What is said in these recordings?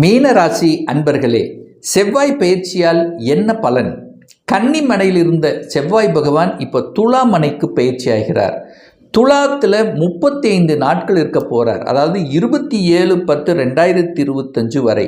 மீனராசி அன்பர்களே செவ்வாய் பயிற்சியால் என்ன பலன்? கன்னிமனையில் இருந்த செவ்வாய் பகவான் இப்போ துலா மனைக்கு பயிற்சி ஆகிறார் துலாத்தில் முப்பத்தி ஐந்து நாட்கள் இருக்க போகிறார் அதாவது இருபத்தி ஏழு பத்து ரெண்டாயிரத்தி இருபத்தஞ்சு வரை.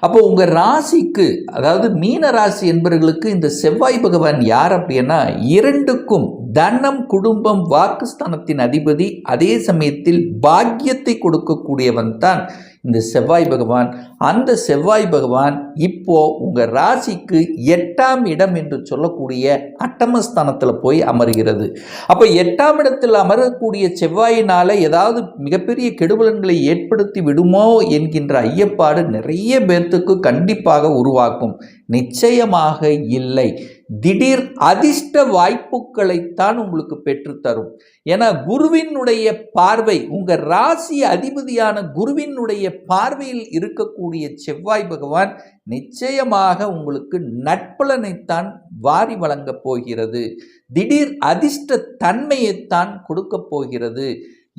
அப்போ உங்கள் ராசிக்கு அதாவது மீன ராசி என்பவர்களுக்கு இந்த செவ்வாய் பகவான் யார் அப்படின்னா இரண்டுக்கும் தனம் குடும்பம் வாக்குஸ்தானத்தின் அதிபதி அதே சமயத்தில் பாக்கியத்தை கொடுக்கக்கூடியவன் தான் இந்த செவ்வாய் பகவான். அந்த செவ்வாய் பகவான் இப்போ உங்கள் ராசிக்கு எட்டாம் இடம் என்று சொல்லக்கூடிய அட்டமஸ்தானத்தில் போய் அமர்கிறது. அப்போ எட்டாம் இடத்தில் அமரக்கூடிய செவ்வாயினால் ஏதாவது மிகப்பெரிய கெடுபலன்களை ஏற்படுத்தி விடுமோ என்கின்ற ஐயப்பாடு நிறைய பேர்த்துக்கு கண்டிப்பாக உருவாக்கும். நிச்சயமாக இல்லை. திடீர் அதிர்ஷ்ட வாய்ப்புகளைத்தான் உங்களுக்கு பெற்றுத்தரும் ஏன்னா குருவினுடைய பார்வை உங்கள் ராசி அதிபதியான குருவினுடைய பார்வையில் இருக்கக்கூடிய செவ்வாய் பகவான் நிச்சயமாக உங்களுக்கு நட்பலனைத்தான் வாரி வழங்கப் போகிறது. திடீர் அதிர்ஷ்ட தன்மையைத்தான் கொடுக்க போகிறது.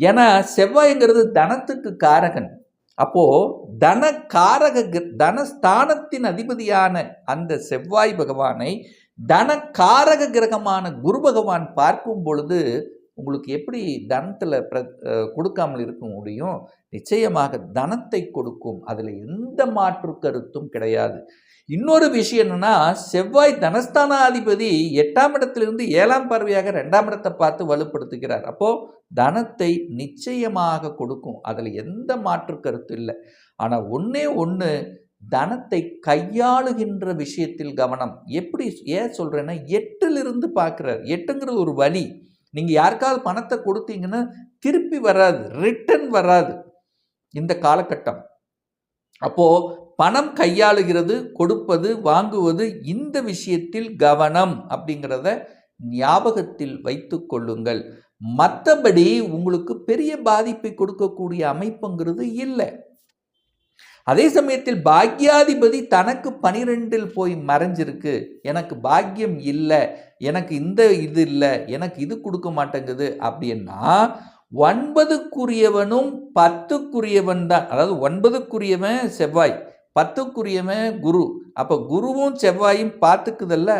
ஏன்னா செவ்வாய்ங்கிறது தனத்துக்கு காரகன். அப்போ தன காரக தனஸ்தானத்தின் அதிபதியான அந்த செவ்வாய் பகவானை தன காரக கிரகமான குரு பகவான் பார்க்கும் பொழுது உங்களுக்கு எப்படி தனத்தில் பிர கொடுக்காமல் இருக்க முடியும்? நிச்சயமாக தனத்தை கொடுக்கும். அதில் எந்த மாற்று கருத்தும் கிடையாது. இன்னொரு விஷயம் என்னென்னா செவ்வாய் தனஸ்தானாதிபதி எட்டாம் இடத்திலிருந்து ஏழாம் பார்வையாக ரெண்டாம் இடத்தை பார்த்து வலுப்படுத்துகிறார். அப்போது தனத்தை நிச்சயமாக கொடுக்கும். அதில் எந்த மாற்று கருத்து இல்லை. ஆனால் ஒன்றே ஒன்று தனத்தை கையாளுகின்ற விஷயத்தில் கவனம். எப்படி ஏன் சொல்கிறேன்னா எட்டிலிருந்து பார்க்குறார். எட்டுங்கிறது ஒரு வழி. நீங்கள் யாருக்காவது பணத்தை கொடுத்தீங்கன்னா திருப்பி வராது. ரிட்டன் வராது. இந்த காலகட்டம். அப்போது பணம் கையாளுகிறது கொடுப்பது வாங்குவது இந்த விஷயத்தில் கவனம் அப்படிங்கிறத ஞாபகத்தில் வைத்து கொள்ளுங்கள். மற்றபடி உங்களுக்கு பெரிய பாதிப்பை கொடுக்கக்கூடிய அமைப்புங்கிறது இல்லை. அதே சமயத்தில் பாக்யாதிபதி தனக்கு பனிரெண்டில் போய் மறைஞ்சிருக்கு. எனக்கு பாக்கியம் இல்லை எனக்கு இந்த இது இல்லை எனக்கு இது கொடுக்க மாட்டேங்குது அப்படின்னா ஒன்பதுக்குரியவனும் பத்துக்குரியவன் தான். அதாவது ஒன்பதுக்குரியவன் செவ்வாய் பத்துக்குரியவன் குரு. அப்போ குருவும் செவ்வாயும் பார்த்துக்குதல்ல?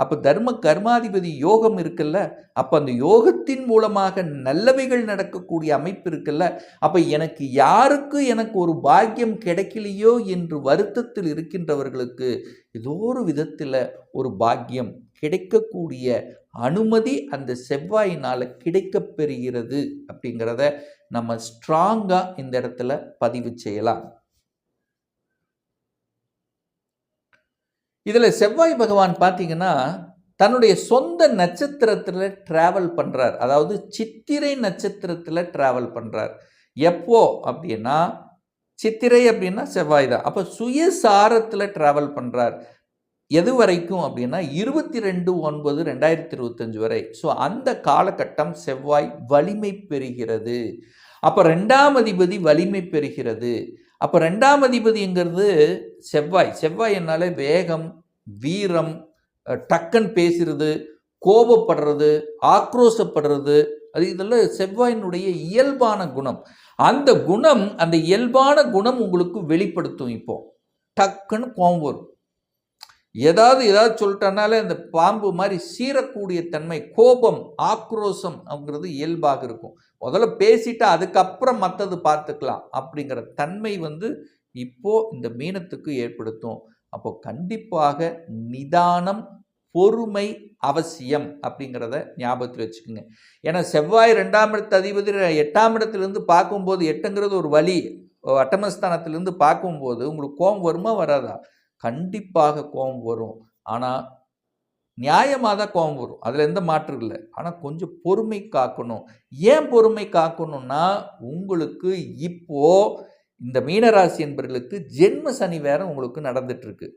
அப்போ தர்ம கர்மாதிபதி யோகம் இருக்குல்ல அப்போ அந்த யோகத்தின் மூலமாக நல்லவைகள் நடக்கக்கூடிய அமைப்பு இருக்குல்ல அப்போ எனக்கு யாருக்கு எனக்கு ஒரு பாக்கியம் கிடைக்கலையோ என்று வருத்தத்தில் இருக்கின்றவர்களுக்கு ஏதோ ஒரு விதத்தில் ஒரு பாக்கியம் கிடைக்கக்கூடிய அனுமதி அந்த செவ்வாயினால் கிடைக்கப் பெறுகிறது அப்படிங்கிறத நம்ம ஸ்ட்ராங்காக இந்த இடத்துல பதிவு செய்யலாம். இதில் செவ்வாய் பகவான் பார்த்தீங்கன்னா தன்னுடைய சொந்த நட்சத்திரத்தில் ட்ராவல் பண்ணுறார் அதாவது சித்திரை நட்சத்திரத்தில் ட்ராவல் பண்ணுறார் எப்போ அப்படின்னா சித்திரை அப்படின்னா செவ்வாய் தான். அப்போ சுயசாரத்தில் ட்ராவல் பண்ணுறார் எது வரைக்கும் அப்படின்னா இருபத்தி ரெண்டு ஒன்பது ரெண்டாயிரத்தி இருபத்தஞ்சு வரை. ஸோ அந்த காலகட்டம் செவ்வாய் வலிமை பெறுகிறது. அப்போ ரெண்டாம் அதிபதி வலிமை பெறுகிறது. அப்போ ரெண்டாம் அதிபதிங்கிறது செவ்வாய். செவ்வாய் என்னாலே வேகம் வீரம் டக்கன் பேசுறது கோபப்படுறது ஆக்ரோஷப்படுறது அது இதெல்லாம் செவ்வாயினுடைய இயல்பான குணம். அந்த குணம் அந்த இயல்பான குணம் உங்களுக்கு வெளிப்படுத்தும் இப்போ. டக்குன்னு கோபம் வரும். ஏதாவது ஏதாவது சொல்லிட்டனாலே அந்த பாம்பு மாதிரி சீரக்கூடிய தன்மை கோபம் ஆக்ரோஷம் அப்படிங்கிறது இயல்பாக இருக்கும். முதல்ல பேசிட்டு அதுக்கப்புறம் மற்றது பார்த்துக்கலாம் அப்படிங்கிற தன்மை வந்து இப்போ இந்த மீனத்துக்கு ஏற்படுத்தும். அப்போ கண்டிப்பாக நிதானம் பொறுமை அவசியம் அப்படிங்கிறத ஞாபகத்தில் வச்சுக்கோங்க. ஏன்னா செவ்வாய் ரெண்டாம் இடத்து அதிபதி எட்டாம் இடத்துலேருந்து பார்க்கும்போது எட்டுங்கிறது ஒரு வழி. அட்டமஸ்தானத்திலேருந்து பார்க்கும்போது உங்களுக்கு கோபம் வருமா வராதா? கண்டிப்பாக கோபம் வரும். ஆனால் நியாயமாக தான் கோபம் வரும். அதில் எந்த மாற்றம் இல்லை. ஆனால் கொஞ்சம் பொறுமை காக்கணும். ஏன் பொறுமை காக்கணும்னா உங்களுக்கு இப்போது இந்த மீனராசி என்பவர்களுக்கு ஜென்ம சனி வேற உங்களுக்கு நடந்துட்டுருக்கு.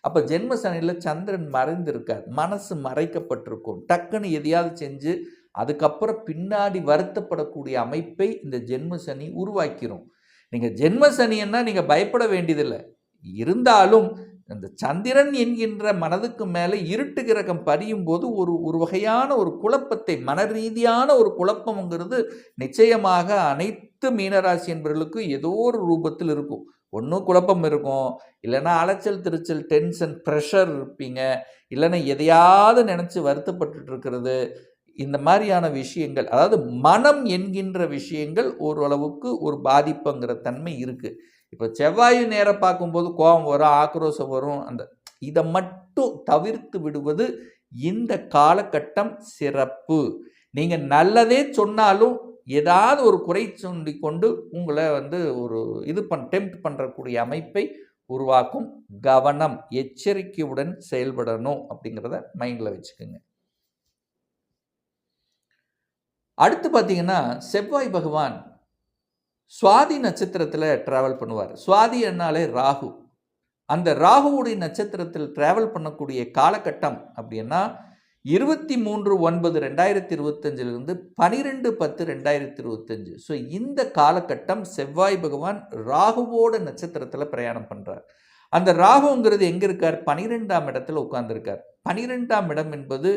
அப்போ ஜென்ம சனியில் சந்திரன் மறைந்திருக்கார். மனசு மறைக்கப்பட்டிருக்கும். டக்குன்னு எதையாவது செஞ்சு அதுக்கப்புறம் பின்னாடி வருத்தப்படக்கூடிய அமைப்பை இந்த ஜென்ம சனி உருவாக்கிரும். நீங்கள் ஜென்ம சனின்னா நீங்கள் பயப்பட வேண்டியதில்லை. இருந்தாலும் அந்த சந்திரன் என்கின்ற மனதுக்கு மேலே இருட்டு கிரகம் பதியும் போது ஒரு ஒரு வகையான ஒரு குழப்பத்தை மன ரீதியான ஒரு குழப்பம்ங்கிறது நிச்சயமாக அனைத்து மீனராசி என்பவர்களுக்கும் ஏதோ ஒரு ரூபத்தில் இருக்கும். ஒன்றும் குழப்பம் இருக்கும். இல்லைன்னா அலைச்சல் திருச்சல் டென்ஷன் ப்ரெஷர் இருப்பீங்க. இல்லைன்னா எதையாவது நினச்சி வருத்தப்பட்டுட்டு இருக்கிறது. இந்த மாதிரியான விஷயங்கள் அதாவது மனம் என்கின்ற விஷயங்கள் ஓரளவுக்கு ஒரு பாதிப்புங்கிற தன்மை இருக்குது இப்போ செவ்வாய் நேரம் பார்க்கும்போது கோபம் வரும் ஆக்ரோஷம் வரும். அந்த இதை மட்டும் தவிர்த்து விடுவது இந்த காலகட்டம் சிறப்பு. நீங்கள் நல்லதே சொன்னாலும் ஏதாவது ஒரு குறை சொல்லி கொண்டு உங்களை வந்து ஒரு இது பண் டெம்ப்ட் பண்ணுறக்கூடிய அமைப்பை உருவாக்கும் கவனம் எச்சரிக்கையுடன் செயல்படணும் அப்படிங்கிறத மைண்டில் வச்சுக்கோங்க. அடுத்து பார்த்தீங்கன்னா செவ்வாய் பகவான் சுவாதி நட்சத்திரத்தில் ட்ராவல் பண்ணுவார். சுவாதி என்னாலே ராகு. அந்த ராகுவுடைய நட்சத்திரத்தில் ட்ராவல் பண்ணக்கூடிய காலகட்டம் அப்படின்னா இருபத்தி மூன்று ஒன்பது ரெண்டாயிரத்தி இருபத்தஞ்சிலிருந்து பனிரெண்டு பத்து ரெண்டாயிரத்தி இருபத்தஞ்சு. ஸோ இந்த காலகட்டம் செவ்வாய் பகவான் ராகுவோட நட்சத்திரத்தில் பிரயாணம் பண்ணுறார் அந்த ராகுங்கிறது எங்கே இருக்கார்? பனிரெண்டாம் இடத்துல உட்கார்ந்துருக்கார். பனிரெண்டாம் இடம் என்பது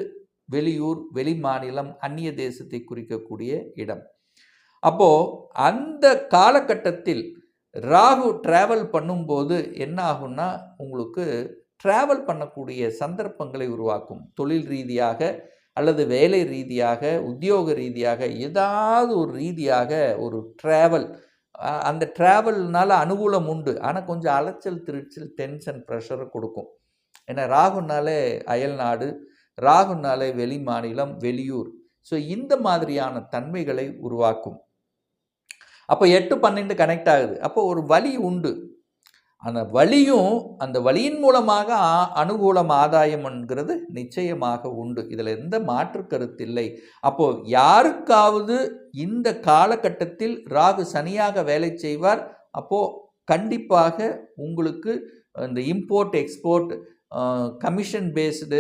வெளியூர் வெளி மாநிலம் அந்நிய தேசத்தை குறிக்கக்கூடிய இடம். அப்போது அந்த காலகட்டத்தில் ராகு ட்ராவல் பண்ணும்போது என்ன ஆகும்னா உங்களுக்கு ட்ராவல் பண்ணக்கூடிய சந்தர்ப்பங்களை உருவாக்கும். தொழில் ரீதியாக அல்லது வேலை ரீதியாக உத்தியோக ரீதியாக ஏதாவது ஒரு ரீதியாக ஒரு ட்ராவல் அந்த ட்ராவல்னால் அனுகூலம் உண்டு. ஆனால் கொஞ்சம் அலைச்சல் திருச்சல் டென்ஷன் ப்ரெஷரை கொடுக்கும். ஏன்னா ராகுனாலே அயல்நாடு ராகுனாலே வெளி மாநிலம் வெளியூர். ஸோ இந்த மாதிரியான தன்மைகளை உருவாக்கும். அப்போ எட்டு பன்னெண்டு கனெக்ட் ஆகுது. அப்போ ஒரு வழி உண்டு. அந்த வழியும் அந்த வழியின் மூலமாக அனுகூலம் ஆதாயம்ங்கிறது நிச்சயமாக உண்டு. இதில் எந்த மாற்று கருத்தில்லை அப்போது யாருக்காவது இந்த காலகட்டத்தில் ராகு சனியாக வேலை செய்வார் அப்போது கண்டிப்பாக உங்களுக்கு இந்த import export commission based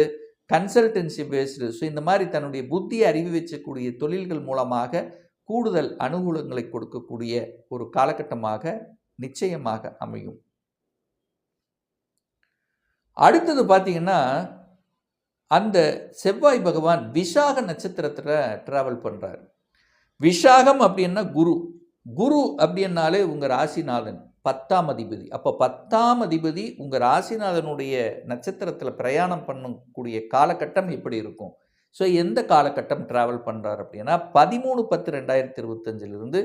consultancy based so இந்த மாதிரி தன்னுடைய புத்தியை அறிவு வச்சக்கூடிய தொழில்கள் மூலமாக கூடுதல் அனுகூலங்களை கொடுக்கக்கூடிய ஒரு காலகட்டமாக நிச்சயமாக அமையும். அடுத்தது பார்த்தீங்கன்னா அந்த செவ்வாய் பகவான் விசாக நட்சத்திரத்தில் ட்ராவல் பண்ணுறார் விஷாகம் அப்படின்னா குரு. குரு அப்படின்னாலே உங்கள் ராசிநாதன் பத்தாம் அதிபதி. அப்போ பத்தாம் அதிபதி உங்கள் ராசிநாதனுடைய நட்சத்திரத்தில் பிரயாணம் பண்ணக்கூடிய காலகட்டம் எப்படி இருக்கும்? ஸோ எந்த காலகட்டம் ட்ராவல் பண்ணுறார் அப்படின்னா பதிமூணு பத்து ரெண்டாயிரத்தி இருபத்தஞ்சிலிருந்து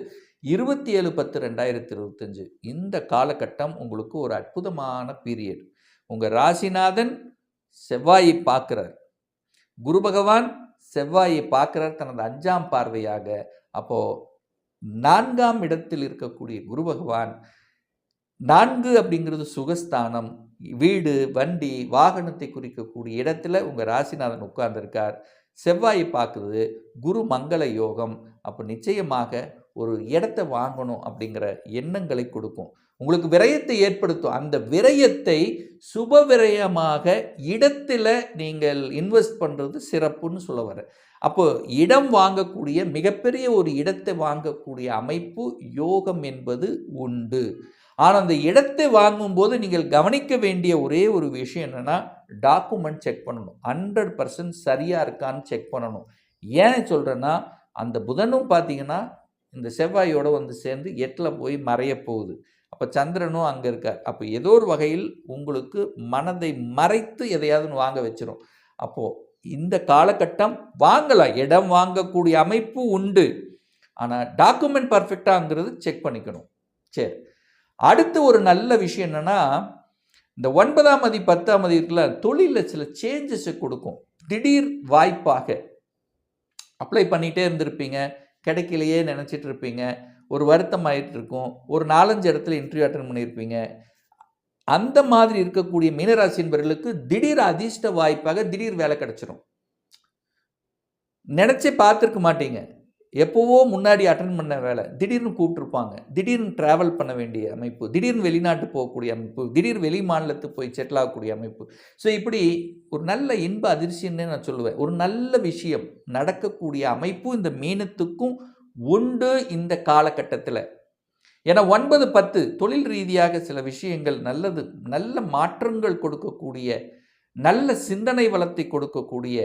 இருபத்தி ஏழு பத்து ரெண்டாயிரத்தி இருபத்தஞ்சு. இந்த காலகட்டம் உங்களுக்கு ஒரு அற்புதமான பீரியட் உங்கள் ராசிநாதன் செவ்வாயை பார்க்குறார். குரு பகவான் செவ்வாயை பார்க்குறார் தனது அஞ்சாம் பார்வையாக. அப்போது நான்காம் இடத்தில் இருக்கக்கூடிய குரு பகவான் நான்கு அப்படிங்கிறது சுகஸ்தானம் வீடு வண்டி வாகனத்தை குறிக்கக்கூடிய இடத்துல உங்கள் ராசிநாதன் உட்கார்ந்துருக்கார். செவ்வாயை பார்க்குறது குரு மங்கள யோகம். அப்போ நிச்சயமாக ஒரு இடத்தை வாங்கணும் அப்படிங்கிற எண்ணங்களை கொடுக்கும். உங்களுக்கு விரயத்தை ஏற்படுத்தும். அந்த விரயத்தை சுப விரயமாக இடத்தில் நீங்கள் இன்வெஸ்ட் பண்ணுறது சிறப்புன்னு சொல்ல வர அப்போ இடம் வாங்கக்கூடிய மிகப்பெரிய ஒரு இடத்தை வாங்கக்கூடிய அமைப்பு யோகம் என்பது உண்டு. ஆனால் அந்த இடத்தை வாங்கும்போது நீங்கள் கவனிக்க வேண்டிய ஒரே ஒரு விஷயம் என்னென்னா டாக்குமெண்ட் செக் பண்ணணும். ஹண்ட்ரட் பர்சன்ட் சரியாக இருக்கான்னு செக் பண்ணணும். ஏன் சொல்கிறேன்னா அந்த புதனும் பார்த்தீங்கன்னா இந்த செவ்வாயோடு வந்து சேர்ந்து எட்டில் போய் மறைய போகுது. அப்போ சந்திரனும் அங்கே இருக்கார். அப்போ ஏதோ ஒரு வகையில் உங்களுக்கு மனதை மறைத்து எதையாவது வாங்க வச்சிரும். அப்போது இந்த காலகட்டம் வாங்கலாம். இடம் வாங்கக்கூடிய அமைப்பு உண்டு. ஆனால் டாக்குமெண்ட் பர்ஃபெக்டாங்கிறது செக் பண்ணிக்கணும். சரி. அடுத்து ஒரு நல்ல விஷயம் என்னென்னா இந்த ஒன்பதாம் மதி பத்தாம் மதி இருக்குல்ல தொழிலில் சில சேஞ்சஸை கொடுக்கும். திடீர் வாய்ப்பாக. அப்ளை பண்ணிகிட்டே இருந்திருப்பீங்க கிடைக்கலையே நினச்சிட்டு இருப்பீங்க ஒரு வருத்தம் ஆகிட்டு இருக்கும் ஒரு நாலஞ்சு இடத்துல இன்டர்வியூ அட்டன் பண்ணியிருப்பீங்க. அந்த மாதிரி இருக்கக்கூடிய மீனராசி என்பவர்களுக்கு திடீர் அதிர்ஷ்ட வாய்ப்பாக திடீர் வேலை கிடச்சிரும். நினச்சே பார்த்துருக்க மாட்டீங்க. எப்போவோ முன்னாடி அட்டன் பண்ண வேலை திடீர்னு கூப்பிட்ருப்பாங்க திடீர்னு ட்ராவல் பண்ண வேண்டிய அமைப்பு திடீர்னு வெளிநாட்டு போகக்கூடிய அமைப்பு திடீர் வெளி மாநிலத்துக்கு போய் செட்டில் ஆகக்கூடிய அமைப்பு. ஸோ இப்படி ஒரு நல்ல இன்ப அதிர்ச்சின்னு நான் சொல்லுவேன். ஒரு நல்ல விஷயம் நடக்கக்கூடிய அமைப்பு இந்த மீனத்துக்கும் உண்டு இந்த காலகட்டத்தில். ஏன்னா ஒன்பது பத்து தொழில் ரீதியாக சில விஷயங்கள் நல்லது நல்ல மாற்றங்கள் கொடுக்கக்கூடிய நல்ல சிந்தனை வளத்தை கொடுக்கக்கூடிய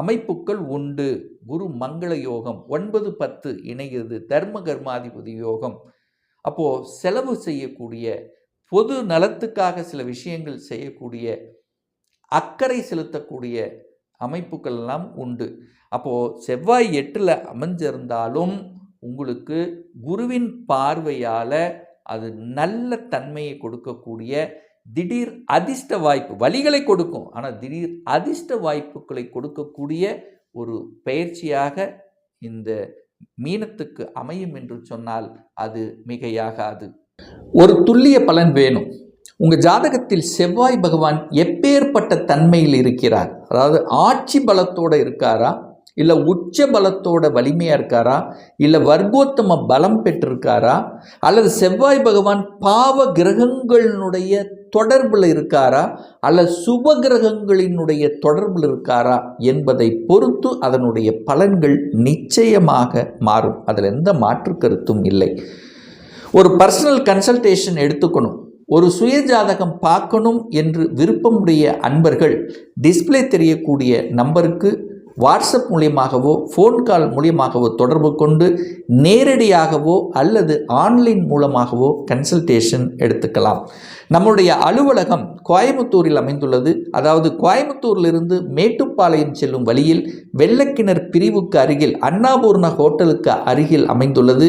அமைப்புகள் உண்டு. குரு மங்கள யோகம் ஒன்பது பத்து இணைகிறது தர்ம கர்மாதிபதி யோகம். அப்போது செலவு செய்யக்கூடிய பொது நலத்துக்காக சில விஷயங்கள் செய்யக்கூடிய அக்கறை செலுத்தக்கூடிய அமைப்புகள் எல்லாம் உண்டு. அப்போது செவ்வாய் எட்டில் அமைஞ்சிருந்தாலும் உங்களுக்கு குருவின் பார்வையால் அது நல்ல தன்மையை கொடுக்கக்கூடிய திடீர் அதிர்ஷ்ட வாய்ப்பு வழிகளை கொடுக்கும். ஆனால் திடீர் அதிர்ஷ்ட வாய்ப்புகளை கொடுக்கக்கூடிய ஒரு பயிற்சியாக இந்த மீனத்துக்கு அமையும் என்று சொன்னால் அது மிகையாகாது. ஒரு துல்லிய பலன் வேணும். உங்கள் ஜாதகத்தில் செவ்வாய் பகவான் எப்பேற்பட்ட தன்மையில் இருக்கிறார்? அதாவது ஆட்சி பலத்தோடு இருக்காரா? இல்லை உச்ச பலத்தோட வலிமையாக இருக்காரா? இல்லை வர்க்கோத்தம பலம் பெற்றிருக்காரா? அல்லது செவ்வாய் பகவான் பாவ கிரகங்களினுடைய தொடர்பில் இருக்காரா? அல்லது சுப கிரகங்களினுடைய தொடர்பில் இருக்காரா? என்பதை பொறுத்து அதனுடைய பலன்கள் நிச்சயமாக மாறும். அதில் எந்த மாற்று கருத்தும் இல்லை. ஒரு பர்சனல் கன்சல்டேஷன் எடுத்துக்கணும். ஒரு சுயஜாதகம் பார்க்கணும் என்று விருப்பமுடைய அன்பர்கள் டிஸ்ப்ளே தெரியக்கூடிய நம்பருக்கு வாட்ஸ்அப் மூலியமாகவோ ஃபோன் கால் மூலியமாகவோ தொடர்பு கொண்டு நேரடியாகவோ அல்லது ஆன்லைன் மூலமாகவோ கன்சல்டேஷன் எடுத்துக்கலாம். நம்முடைய அலுவலகம் கோயம்புத்தூரில் அமைந்துள்ளது. அதாவது கோயம்புத்தூரிலிருந்து மேட்டுப்பாளையம் செல்லும் வழியில் வெள்ளக்கிணர் பிரிவுக்கு அருகில் அன்னாபூர்ண ஹோட்டலுக்கு அருகில் அமைந்துள்ளது.